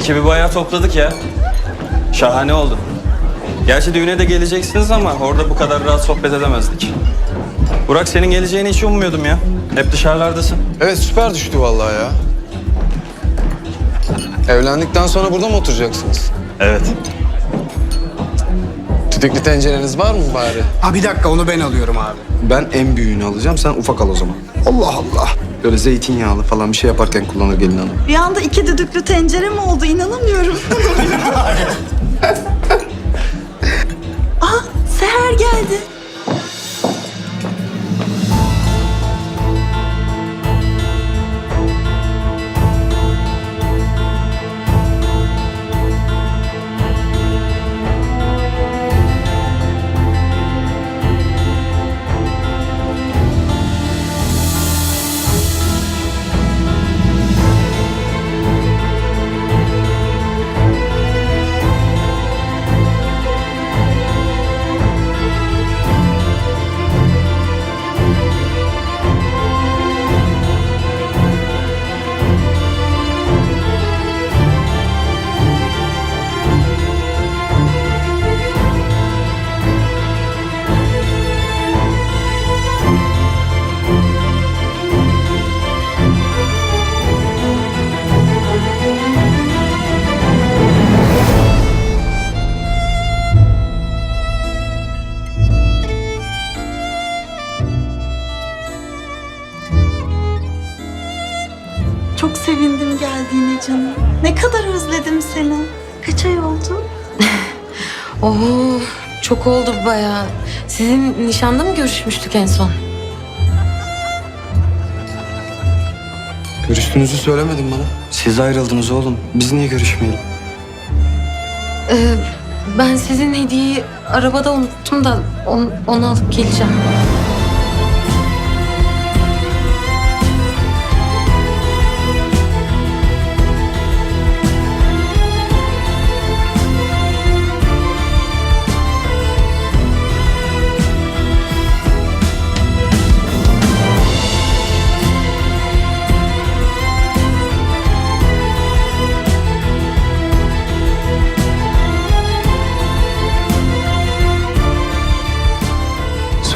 Ekibi bayağı topladık ya. Şahane oldu. Gerçi düğüne de geleceksiniz ama orada bu kadar rahat sohbet edemezdik. Burak senin geleceğini hiç ummuyordum ya. Hep dışarılardasın. Evet süper düştü vallahi ya. Evlendikten sonra burada mı oturacaksınız? Evet. Tütüklü tencereniz var mı bari? Ha bir dakika onu ben alıyorum abi. Ben en büyüğünü alacağım, sen ufak al o zaman. Allah Allah. Böyle zeytinyağlı falan bir şey yaparken kullanır gelin hanım. Bir anda iki düdüklü tencere mi oldu inanamıyorum. Aa Seher geldi. Oldu? Oo, çok oldu bayağı. Sizin nişanda mı görüşmüştük en son? Görüştüğünüzü söylemedin bana. Siz ayrıldınız oğlum. Biz niye görüşmeyelim? Ee, ben sizin hediyeyi arabada unuttum da onu, onu alıp geleceğim.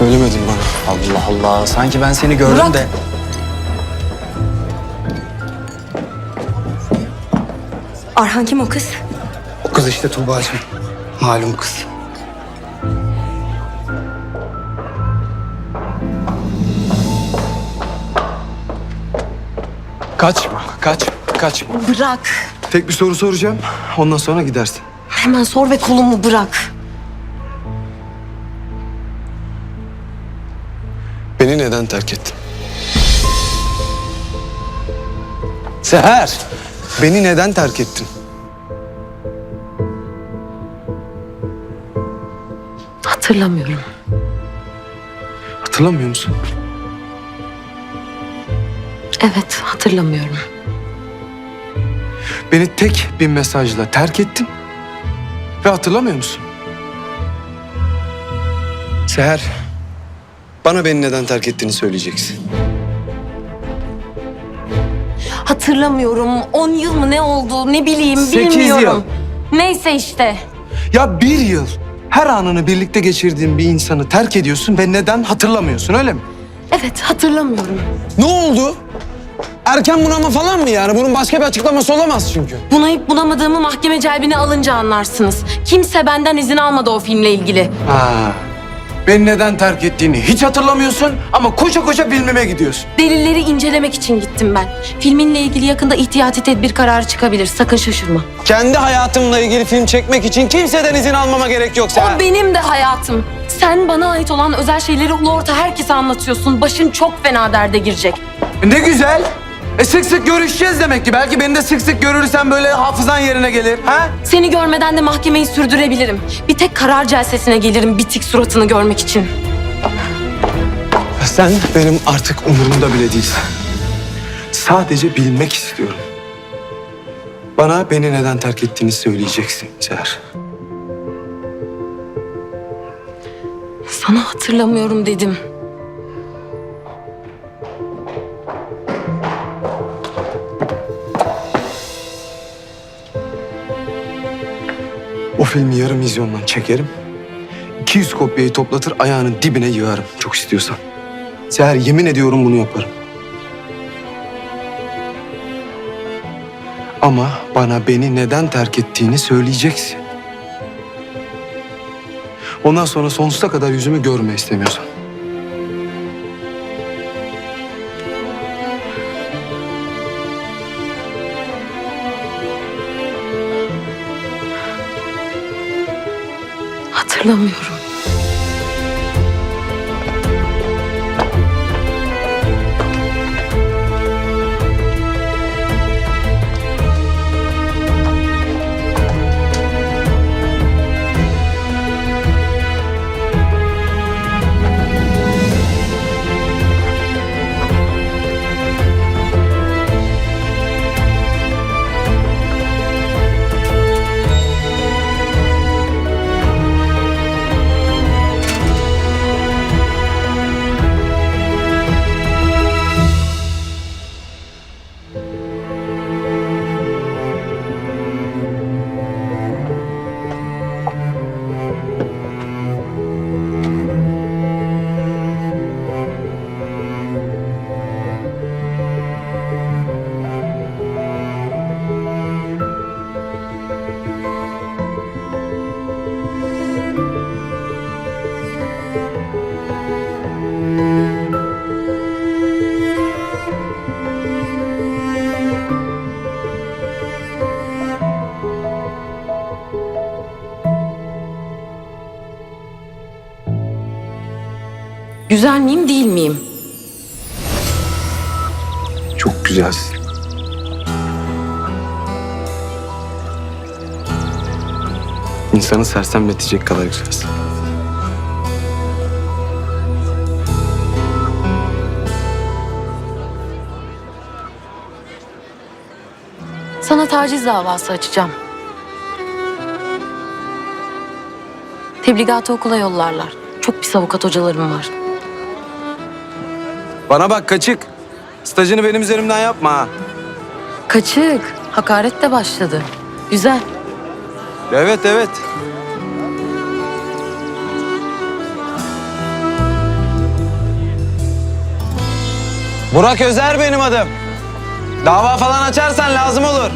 Söylemedin bana. Allah Allah. Sanki ben seni gördüm Burak! de. Arhan kim o kız? O kız işte Tuğba'cığım. Malum kız. Kaçma, kaç, kaçma. Bırak. Tek bir soru soracağım. Ondan sonra gidersin. Hemen sor ve kolumu bırak. Beni neden terk ettin? Seher! Beni neden terk ettin? Hatırlamıyorum. Hatırlamıyor musun? Evet, hatırlamıyorum. Beni tek bir mesajla terk ettin ve hatırlamıyor musun? Seher, bana beni neden terk ettiğini söyleyeceksin. Hatırlamıyorum. 10 yıl mı ne oldu ne bileyim Sekiz bilmiyorum. Neyse işte. Ya bir yıl her anını birlikte geçirdiğin bir insanı terk ediyorsun ve neden hatırlamıyorsun öyle mi? Evet hatırlamıyorum. Ne oldu? Erken bunama falan mı yani? Bunun başka bir açıklaması olamaz çünkü. Bunayıp bunamadığımı mahkeme celbine alınca anlarsınız. Kimse benden izin almadı o filmle ilgili. Ha. Beni neden terk ettiğini hiç hatırlamıyorsun ama koşa koşa bilmeme gidiyorsun. Delilleri incelemek için gittim ben. Filminle ilgili yakında ihtiyati tedbir kararı çıkabilir. Sakın şaşırma. Kendi hayatımla ilgili film çekmek için kimseden izin almama gerek yok Seher. O benim de hayatım. Sen bana ait olan özel şeyleri ulu orta herkese anlatıyorsun. Başın çok fena derde girecek. Ne güzel. E sık sık görüşeceğiz demek ki. Belki beni de sık sık görürsen böyle hafızan yerine gelir. Ha? Seni görmeden de mahkemeyi sürdürebilirim. Bir tek karar celsesine gelirim bitik suratını görmek için. Sen benim artık umurumda bile değilsin. Sadece bilmek istiyorum. Bana beni neden terk ettiğini söyleyeceksin Seher. Sana hatırlamıyorum dedim. O filmi yarım vizyondan çekerim. 200 kopyayı toplatır ayağının dibine yığarım çok istiyorsan. Seher yemin ediyorum bunu yaparım. Ama bana beni neden terk ettiğini söyleyeceksin. Ondan sonra sonsuza kadar yüzümü görme istemiyorsan. Hatırlamıyorum. Güzel miyim değil miyim? Çok güzelsin. İnsanı sersemletecek kadar güzelsin. Sana taciz davası açacağım. Tebligatı okula yollarlar. Çok pis avukat hocalarım var. Bana bak kaçık. Stajını benim üzerimden yapma ha. Kaçık. Hakaret de başladı. Güzel. Evet evet. Burak Özer benim adım. Dava falan açarsan lazım olur.